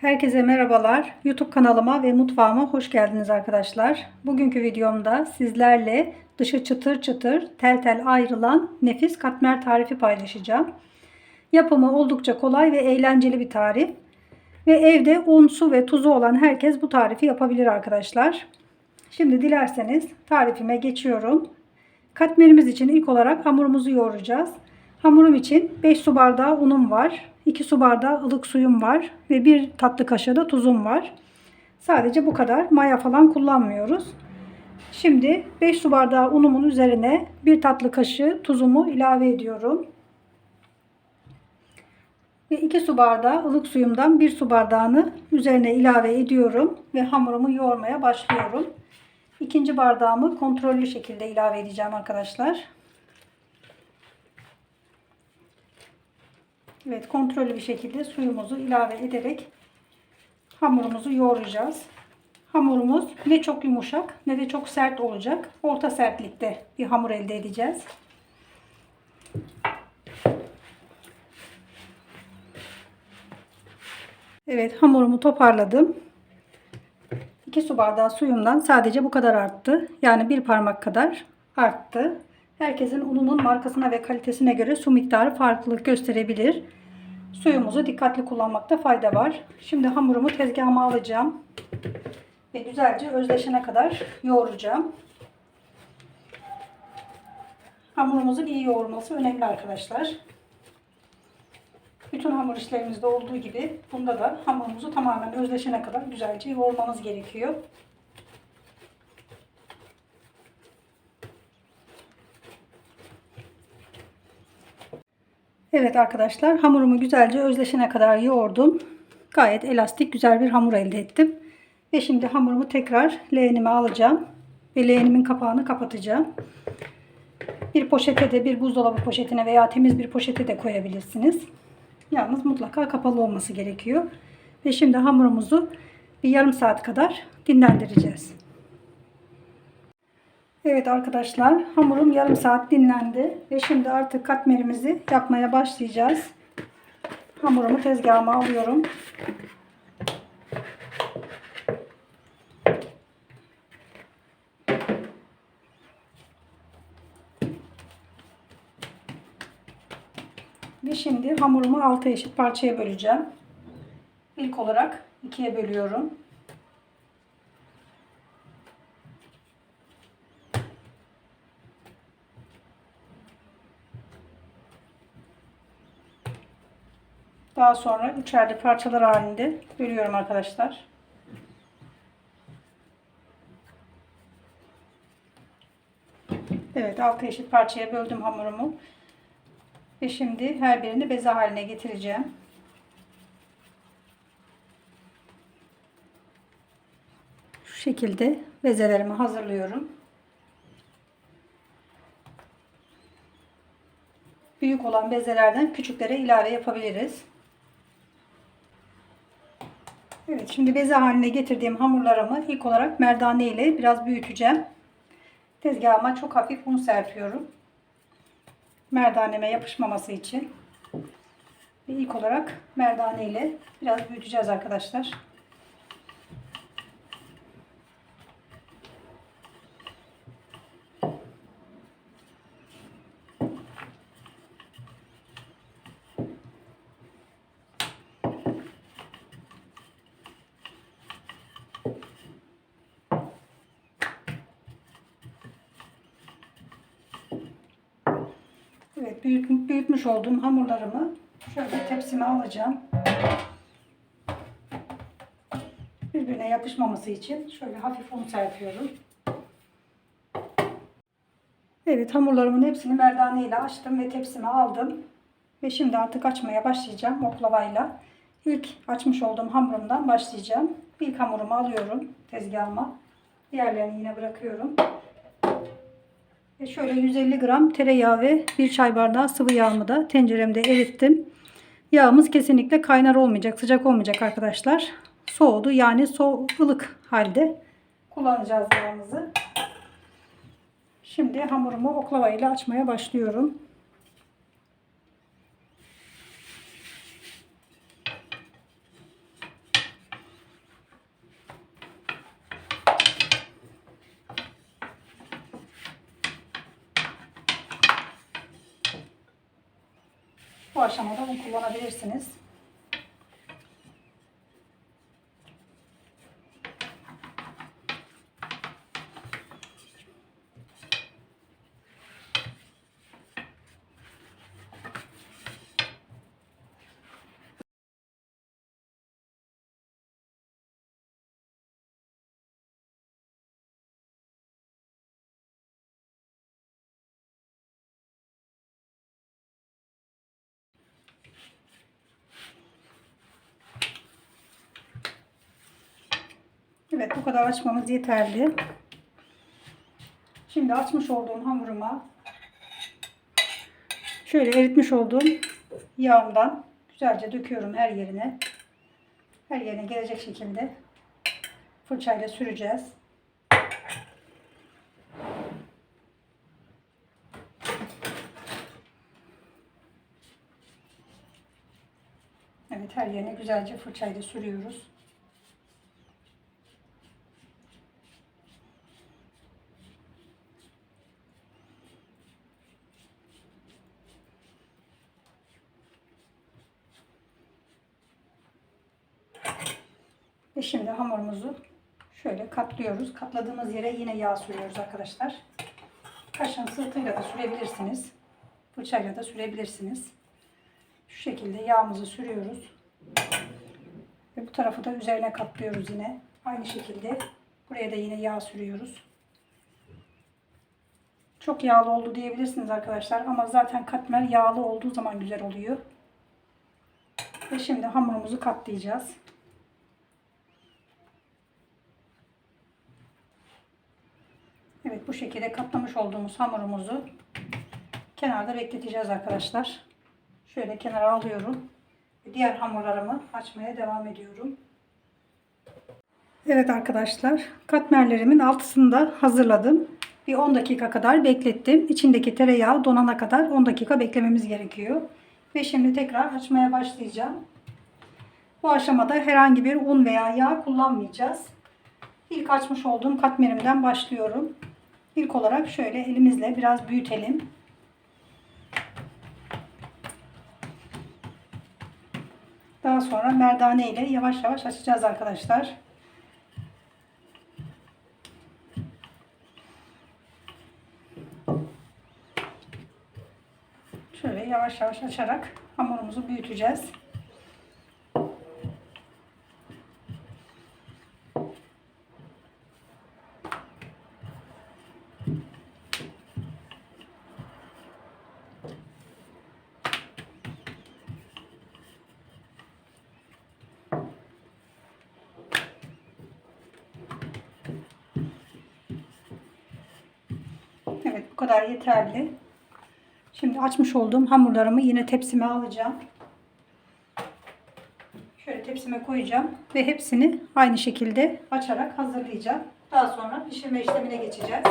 Herkese merhabalar. YouTube kanalıma ve mutfağıma hoş geldiniz arkadaşlar. Bugünkü videomda sizlerle dışı çıtır çıtır tel tel ayrılan nefis katmer tarifi paylaşacağım. Yapımı oldukça kolay ve eğlenceli bir tarif. Ve evde un, su ve tuzu olan herkes bu tarifi yapabilir arkadaşlar. Şimdi dilerseniz tarifime geçiyorum. Katmerimiz için ilk olarak hamurumuzu yoğuracağız. Hamurum için 5 su bardağı unum var. 2 su bardağı ılık suyum var. Ve 1 tatlı kaşığı da tuzum var. Sadece bu kadar. Maya falan kullanmıyoruz. Şimdi 5 su bardağı unumun üzerine 1 tatlı kaşığı tuzumu ilave ediyorum. Ve 2 su bardağı ılık suyumdan 1 su bardağını üzerine ilave ediyorum. Ve hamurumu yoğurmaya başlıyorum. İkinci bardağımı kontrollü şekilde ilave edeceğim arkadaşlar. Evet kontrollü bir şekilde suyumuzu ilave ederek hamurumuzu yoğuracağız. Hamurumuz ne çok yumuşak ne de çok sert olacak. Orta sertlikte bir hamur elde edeceğiz. Evet hamurumu toparladım. 2 su bardağı suyumdan sadece bu kadar arttı. Yani bir parmak kadar arttı. Herkesin ununun markasına ve kalitesine göre su miktarı farklılık gösterebilir. Suyumuzu dikkatli kullanmakta fayda var. Şimdi hamurumu tezgahıma alacağım. Ve güzelce özleşene kadar yoğuracağım. Hamurumuzun iyi yoğurması önemli arkadaşlar. Bütün hamur işlerimizde olduğu gibi bunda da hamurumuzu tamamen özleşene kadar güzelce yoğurmamız gerekiyor. Evet arkadaşlar hamurumu güzelce özleşene kadar yoğurdum. Gayet elastik güzel bir hamur elde ettim. Ve şimdi hamurumu tekrar leğenime alacağım. Ve leğenimin kapağını kapatacağım. Bir poşete de bir buzdolabı poşetine veya temiz bir poşete de koyabilirsiniz. Yalnız mutlaka kapalı olması gerekiyor. Ve şimdi hamurumuzu bir yarım saat kadar dinlendireceğiz. Evet arkadaşlar hamurum yarım saat dinlendi. Ve şimdi artık katmerimizi yapmaya başlayacağız. Hamurumu tezgahıma alıyorum. Ve şimdi hamurumu 6 eşit parçaya böleceğim. İlk olarak ikiye bölüyorum. Daha sonra üçerli parçalar halinde bölüyorum arkadaşlar. Evet 6 eşit parçaya böldüm hamurumu. Ve şimdi her birini beze haline getireceğim. Şu şekilde bezelerimi hazırlıyorum. Büyük olan bezelerden küçüklere ilave yapabiliriz. Evet şimdi beze haline getirdiğim hamurlarımı ilk olarak merdane ile biraz büyüteceğim. Tezgahıma çok hafif un serpiyorum merdaneme yapışmaması için. Ve ilk olarak merdane ile biraz büyüteceğiz arkadaşlar. Büyüt, büyütmüş olduğum hamurlarımı şöyle tepsime alacağım. Birbirine yapışmaması için şöyle hafif un serpiyorum. Evet hamurlarımın hepsini merdane ile açtım ve tepsime aldım. Ve şimdi artık açmaya başlayacağım oklavayla. İlk açmış olduğum hamurumdan başlayacağım. İlk hamurumu alıyorum tezgahıma. Diğerlerini yine bırakıyorum. Ve şöyle 150 gram tereyağı ve bir çay bardağı sıvı yağımı da tenceremde erittim. Yağımız kesinlikle kaynar olmayacak, sıcak olmayacak arkadaşlar. Soğudu yani soğuk ılık halde kullanacağız yağımızı. Şimdi hamurumu oklava ile açmaya başlıyorum. Bu aşamada un kullanabilirsiniz. Evet bu kadar açmamız yeterli. Şimdi açmış olduğum hamuruma şöyle eritmiş olduğum yağımdan güzelce döküyorum her yerine. Her yerine gelecek şekilde fırçayla süreceğiz. Evet her yerine güzelce fırçayla sürüyoruz. Ve şimdi hamurumuzu şöyle katlıyoruz. Katladığımız yere yine yağ sürüyoruz arkadaşlar. Kaşın sırtıyla da sürebilirsiniz. Fırçayla da sürebilirsiniz. Şu şekilde yağımızı sürüyoruz. Ve bu tarafı da üzerine katlıyoruz yine. Aynı şekilde buraya da yine yağ sürüyoruz. Çok yağlı oldu diyebilirsiniz arkadaşlar ama zaten katmer yağlı olduğu zaman güzel oluyor. Ve şimdi hamurumuzu katlayacağız. Evet bu şekilde katlamış olduğumuz hamurumuzu kenarda bekleteceğiz arkadaşlar. Şöyle kenara alıyorum. Diğer hamurlarımı açmaya devam ediyorum. Evet arkadaşlar katmerlerimin altısını da hazırladım. Bir 10 dakika kadar beklettim. İçindeki tereyağı donana kadar 10 dakika beklememiz gerekiyor. Ve şimdi tekrar açmaya başlayacağım. Bu aşamada herhangi bir un veya yağ kullanmayacağız. İlk açmış olduğum katmerimden başlıyorum. İlk olarak şöyle elimizle biraz büyütelim. Daha sonra merdane ile yavaş yavaş açacağız arkadaşlar. Şöyle yavaş yavaş açarak hamurumuzu büyüteceğiz. Evet bu kadar yeterli. Şimdi açmış olduğum hamurlarımı yine tepsime alacağım. Şöyle tepsime koyacağım ve hepsini aynı şekilde açarak hazırlayacağım. Daha sonra pişirme işlemine geçeceğiz.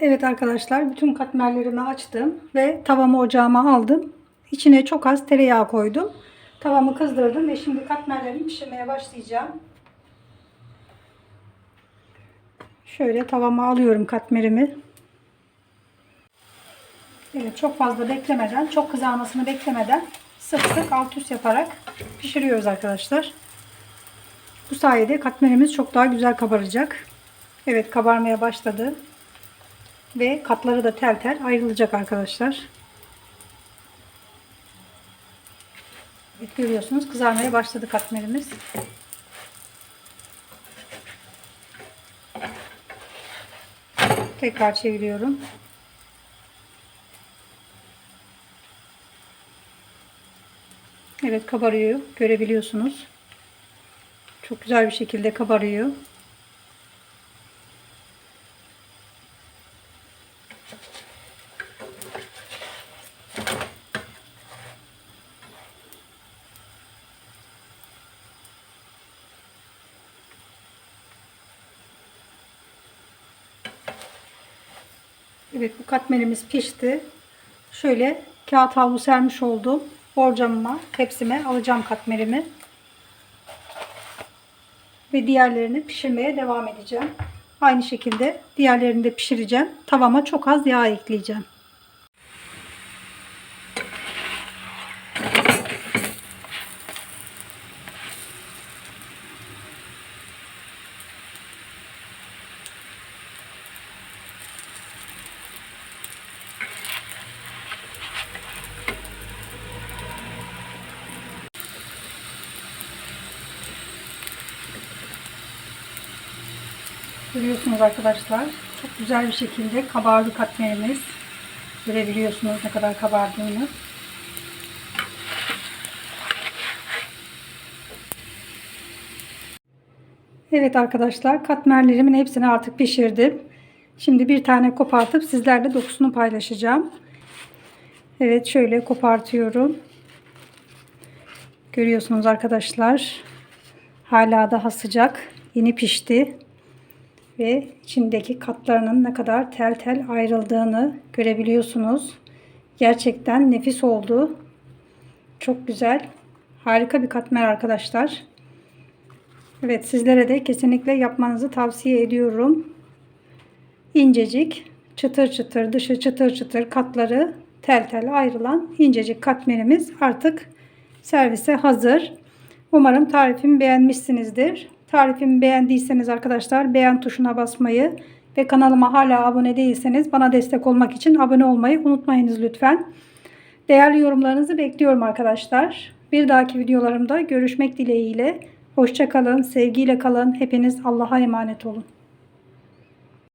Evet arkadaşlar bütün katmerlerimi açtım ve tavamı ocağıma aldım. İçine çok az tereyağı koydum. Tavamı kızdırdım ve şimdi katmerlerimi pişirmeye başlayacağım. Şöyle tavama alıyorum katmerimi. Evet, çok fazla beklemeden, çok kızarmasını beklemeden sık sık alt üst yaparak pişiriyoruz arkadaşlar. Bu sayede katmerimiz çok daha güzel kabaracak. Evet kabarmaya başladı. Ve katları da tel tel ayrılacak arkadaşlar. Evet görüyorsunuz kızarmaya başladı katmerimiz. Tekrar çeviriyorum. Evet kabarıyor. Görebiliyorsunuz. Çok güzel bir şekilde kabarıyor. Evet bu katmerimiz pişti. Şöyle kağıt havlu sermiş olduğum borcamıma, tepsime alacağım katmerimi. Ve diğerlerini pişirmeye devam edeceğim. Aynı şekilde diğerlerini de pişireceğim. Tavama çok az yağ ekleyeceğim. Görüyorsunuz arkadaşlar. Çok güzel bir şekilde kabardı katmerimiz. Görebiliyorsunuz ne kadar kabardığını. Evet arkadaşlar katmerlerimin hepsini artık pişirdim. Şimdi bir tane kopartıp sizlerle dokusunu paylaşacağım. Evet şöyle kopartıyorum. Görüyorsunuz arkadaşlar. Hala daha sıcak. Yeni pişti. Ve içindeki katlarının ne kadar tel tel ayrıldığını görebiliyorsunuz. Gerçekten nefis oldu. Çok güzel. Harika bir katmer arkadaşlar. Evet sizlere de kesinlikle yapmanızı tavsiye ediyorum. İncecik, çıtır çıtır, dışı çıtır çıtır katları tel tel ayrılan incecik katmerimiz artık servise hazır. Umarım tarifimi beğenmişsinizdir. Tarifimi beğendiyseniz arkadaşlar beğen tuşuna basmayı ve kanalıma hala abone değilseniz bana destek olmak için abone olmayı unutmayınız lütfen. Değerli yorumlarınızı bekliyorum arkadaşlar. Bir dahaki videolarımda görüşmek dileğiyle. Hoşçakalın, sevgiyle kalın. Hepiniz Allah'a emanet olun.